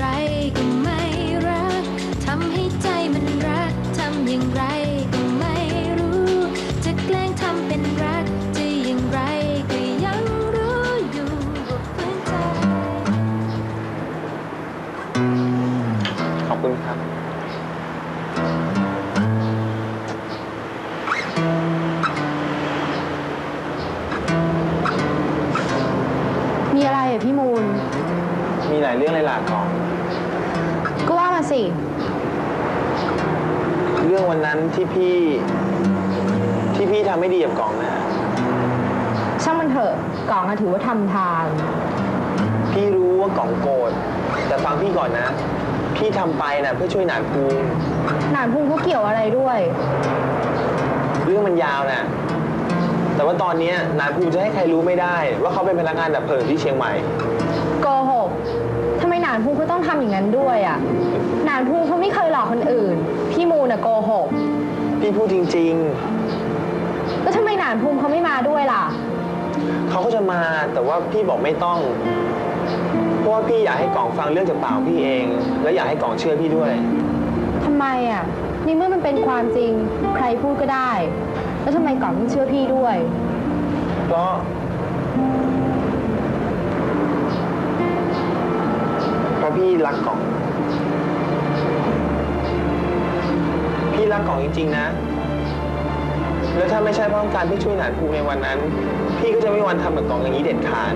ไรก็ไม่รัก ทำให้ใจมันรัก ทำอย่างไรก็ไม่รู้ จะแกล้งทำเป็นรัก จะอย่างไรก็ยังรู้อยู่ว่าฝืนใจ ขอบคุณครับ เรื่องวันนั้นที่พี่ ที่พี่ทำไม่ดีกับกองนะ ช่างมันเถอะกล่องอะถือว่าทำทาน พี่รู้ว่ากล่องโกรธแต่ฟังพี่ก่อนนะ พี่ทำไปนะเพื่อช่วยหนานภูมิหนานพุงเขาเกี่ยวอะไรด้วย เรื่องมันยาวนะแต่ว่าตอนเนี้ยหนานภูมิจะให้ใครรู้ไม่ได้ ว่าเขาเป็นพนักงานดับเพลิงที่เชียงใหม่านพุงเขาต้องทำอย่างนั้นด้วยอะหนานพุงเขาไม่เคยหลอกคนอื่น พี่มูลน่ะโกหก พี่พูดจริง แล้วทำไมหนานพุงเขาไม่มาด้วยล่ะ ๆ เขาก็จะมาแต่ว่าพี่บอกไม่ต้อง เพราะว่าพี่อยากให้กล่องฟังเรื่องจากปากของพี่เอง และอยากให้กล่องเชื่อพี่ด้วย ทำไมอะในเมื่อมันเป็นความจริงใครพูดก็ได้ แล้วทำไมกล่องต้องเชื่อพี่ด้วย เพราะ เพราะพี่รักกล่อง พี่รักกล่องจริง ๆ นะ แล้วถ้าไม่ใช่เพราะต้องการที่ช่วยหนานภูมิในวันนั้น พี่ก็จะไม่มีวันทำกับกล่องอย่างนี้เด็ดขาด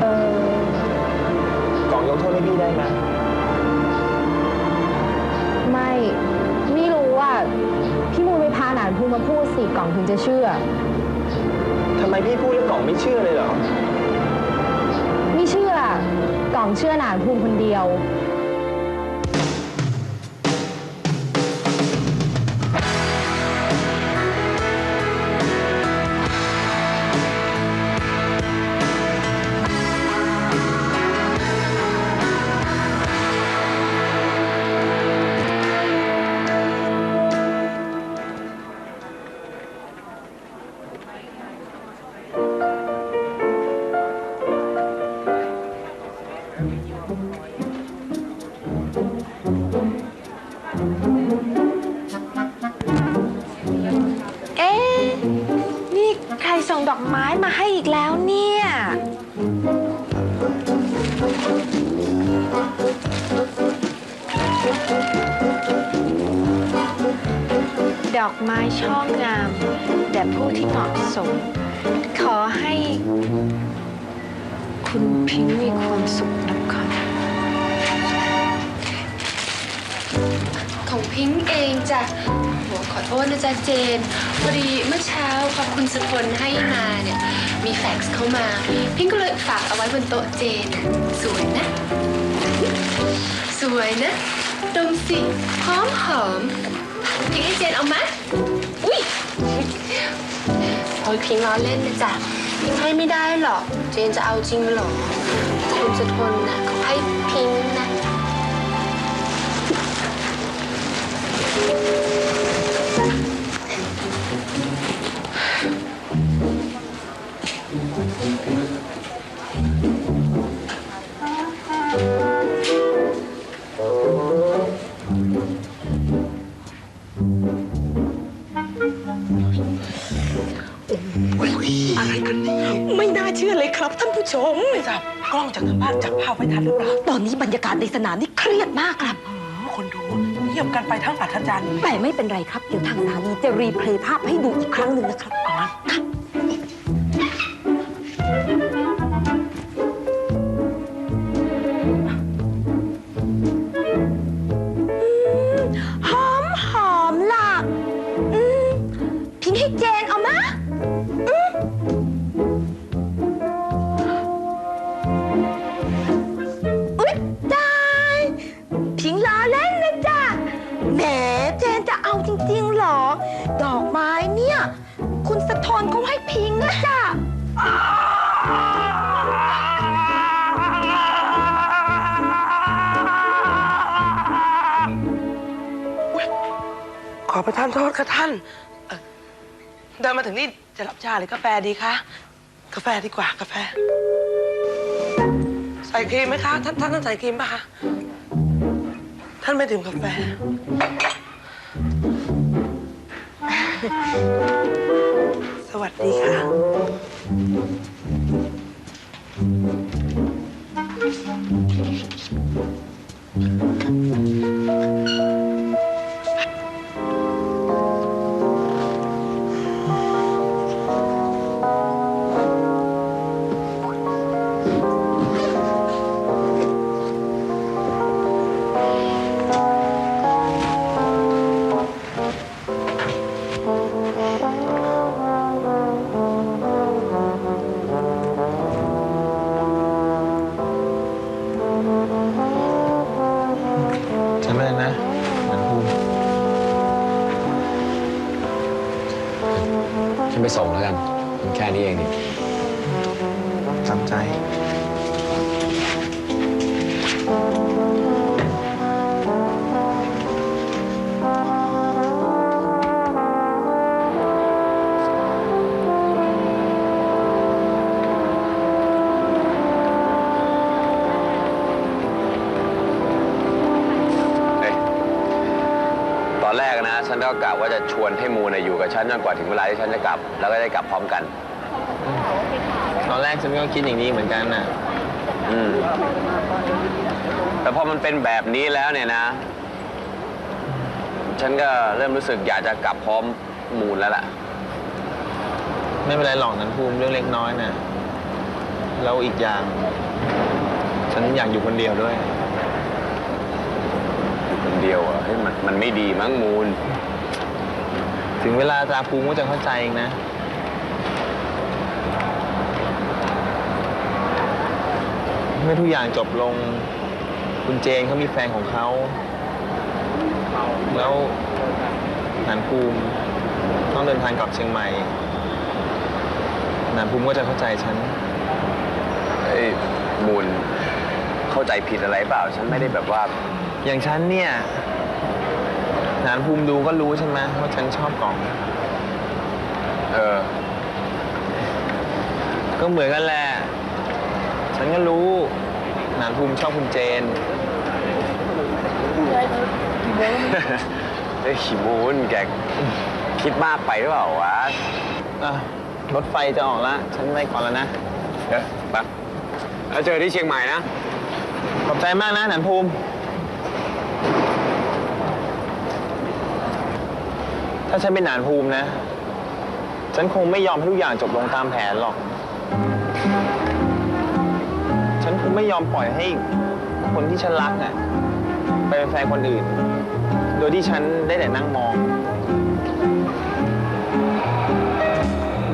เออกล่องยกโทษให้พี่ได้ไหมไม่ ไม่รู้ว่าพี่มูลไปพาหนานพุงมาพูดสิกล่องถึงจะเชื่อ ทำไมพี่พูดแล้วกล่องไม่เชื่อเลยเหรอไม่เชื่อ กล่องเชื่อหนานภูมิคนเดียว มาให้อีกแล้วเนี่ย ดอกไม้ช่องงามแด่ผู้ที่เหมาะสม ขอให้ คุณพิงค์มีความสุขนะคะของพิงค์เองจ้ะ โหขอโทษนะจ๊ะเจนพอดีเมื่อเช้าพอคุณสกลให้มาเนี่ยมีแฟกซ์เข้ามาพิงก็เลยฝากเอาไว้บนโต๊ะเจนสวยนะ สวยนะดมสิหอมหอมพิงให้เจนเอามาอุ้ยโอ้ยพิงล้อเล่นนะจ๊ะพิงให้ไม่ได้หรอก เจนจะเอาจริงเหรอคุณสกลนะเขาให้พิงนะ ชมไม่ทราบกล้องจากทางบ้านจับภาพไว้ทันหรือเปล่าตอนนี้บรรยากาศในสนามนี่เครียดมากครับอ๋อคนดูเงียบกันไปทั้งอัธจันทร์แต่ไม่เป็นไรครับ เดี๋ยวทางสถานีจะรีเพลย์ภาพให้ดูอีกครั้งหนึ่งนะครับเอา ขอประทานโทษค่ะท่านเอ่อเดินมาถึงนี่จะรับชาหรือกาแฟดีคะ กาแฟดีกว่ากาแฟ ใส่ครีมไหมคะ ท่านท่านท่านใส่ครีมป่ะคะ ท่านไม่ดื่มกาแฟ สวัสดีค่ะ ส่งแล้วกันมันแค่นี้เองนี่จำใจ กนะฉันก็กะว่าจะชวนให้มูนะอยู่กับฉันจนกว่าถึงเวลาที่ฉันจะกลับ แล้วก็ได้กลับพร้อมกัน ตอนแรกฉันก็คิดอย่างนี้เหมือนกันน่ะอืมแต่พอมันเป็นแบบนี้แล้วเนี่ยนะ ฉันก็เริ่มรู้สึกอยากจะกลับพร้อมมูลแล้วล่ะ ไม่เป็นไรหรอกนันภูมิเรื่องเล็กน้อยน่ะแล้วอีกอย่าง ฉันอยากอยู่คนเดียวด้วยอยู่คนเดียวอะเฮ้ยมันมันไม่ดีมั้งมูล ถึงเวลาตาภูมิก็จะเข้าใจเองนะ เมื่อทุกอย่างจบลง คุณเจนเขามีแฟนของเขา แล้วหนานภูมิต้องเดินทางกลับเชียงใหม่หนานภูมิก็จะเข้าใจฉัน เอ้ยมูลเข้าใจผิดอะไรเปล่า ฉันไม่ได้แบบว่า อย่างฉันเนี่ย หนานภูมิดูก็รู้ใช่ไหมว่าฉันชอบกล่อง เออ ก็เหมือนกันแหละ ฉันก็รู้หนานภูมิชอบคุณเจน เฮ้ยมูลแกคิดมากไปหรือเปล่าวะอะรถไฟจะออกละฉันไปก่อนแล้วนะ เดี๋ยวไปแล้วเจอที่เชียงใหม่นะ ขอบใจมากนะหนานภูมิ ถ้าฉันเป็นหนานภูมินะ ฉันคงไม่ยอมให้ทุกอย่างจบลงตามแผนหรอก ฉันคงไม่ยอมปล่อยให้คนที่ฉันรักน่ะไปเป็นแฟนคนอื่น โดยที่ฉันได้แต่นั่งมอง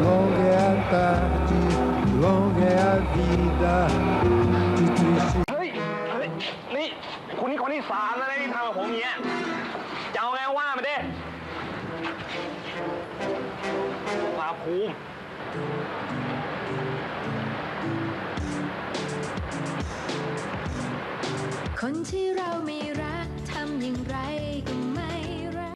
Longa é a tarde, longa é a vida de triste เฮ้ย เฮ้ย นี่ คุณนี่คนที่สามแล้วนะที่ทำกับผมอย่างเงี้ยจะเอาไงว่ามาดิ มาภูมิคนที่เราไม่รักทำอย่างไรก็ไม่